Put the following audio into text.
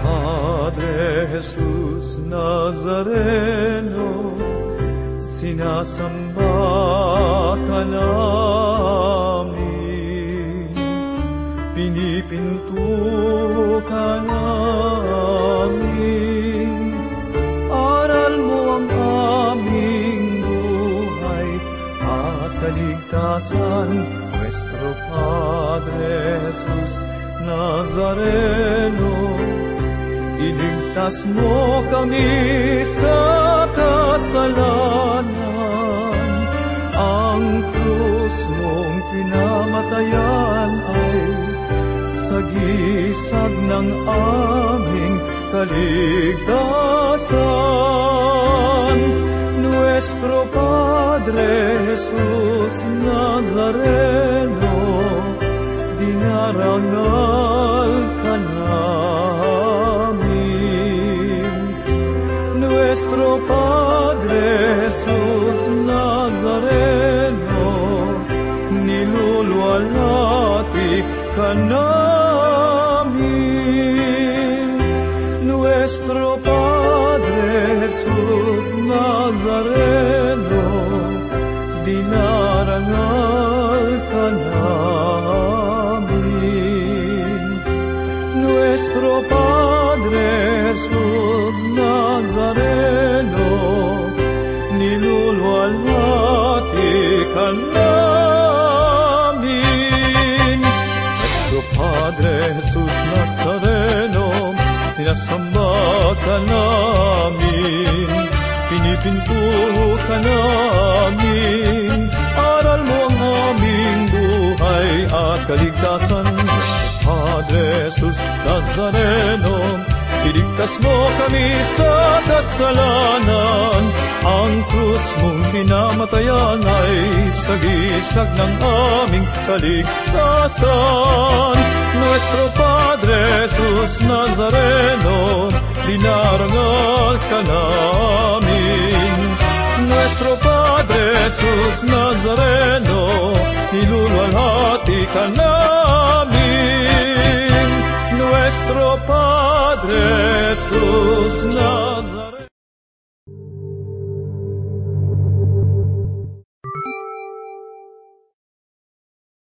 Jesus Nazareno, sinasamba ka namin, pinipinto ka namin, aral mo ang aming buhay at kaligtasan, Nuestro Padre Jesus Nazareno, Iligtas mo kami sa kasalanan. Ang krus mong pinamatayan ay sagisag ng aming kaligtasan. Nuestro Padre Jesus Nazareno, dinarangal nuestro Padre Jesús Nazareno, ni lulo alati canami. Nuestro Padre Jesús Nazareno, dinaran al canami. Nuestro Padre Jesús Nazareno, niluluwalhati ka namin. Nuestro Padre Jesus Nazareno, sinasamba ka namin, pinipinto ka namin, aral mo ang aming buhay at kaligtasan. Padre Jesus Nazareno, iligtas mo kami sa kasalanan. Ang krus mong pinamatayan ay sagisag ng aming kaligtasan. Nuestro Padre Jesus Nazareno, dinarangal ka namin. Nuestro Padre Jesus Nazareno, niluluwalhati ka namin. Nuestro Padre Jesus Nazareno.